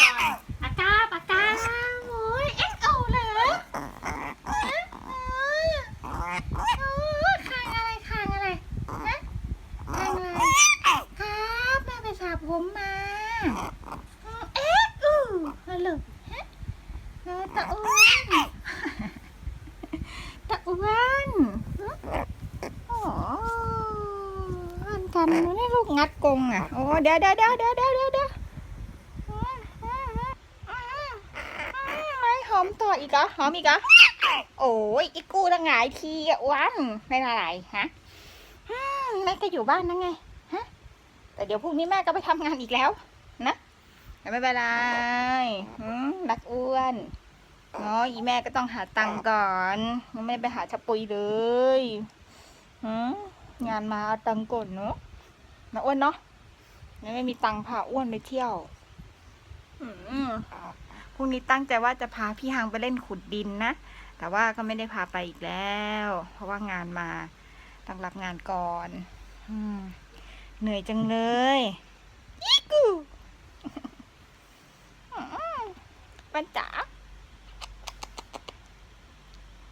ก่อนปากกาปากกาโอ้ยเอ็กโอเหรอฮะอู้คางอะไรคางอะไรฮะคางอะไรครับแม่ไปสระผมมาเอ็กอูฮัลโหลฮะตาอ้วนตาอ้วนฮะโอ้อันกันนี่ลูกงัดกรงอะโอ้เดี๋ยวเดี๋ยวเดี๋ยวเดี๋ยวเดี๋ยวเดี๋ยวเดี๋ยว ไม่ห อมต่ออีกเหรอหอมอีกเหรอโอ้ยอีกูตั้งหลายทีอะอ้วันเป็นอะไรฮะแม่ก็อยู่บ้านนั่งไงฮะแต่เดี๋ยวพรุ่งนี้แม่ก็ไปทำงานอีกแล้วนะไม่เป็นไรอืมรักอ้วนเนาะอีแม่ก็ต้องหาตังค์ก่อนยังไม่ไปหาชะปุยเลยอืมงานมาเอาตังค์ก่อนเนาะนะอ้วนเนาะไม่มีตังค์พาอ้วนไปเที่ยว อืม พรุ่งนี้ตั้งใจว่าจะพาพี่ฮังไปเล่นขุดดินนะ แต่ว่าก็ไม่ได้พาไปอีกแล้ว เพราะว่างานมาต้องรับงานก่อนอมเหนื่อยจังเลยอีกูอืมปันจ๋า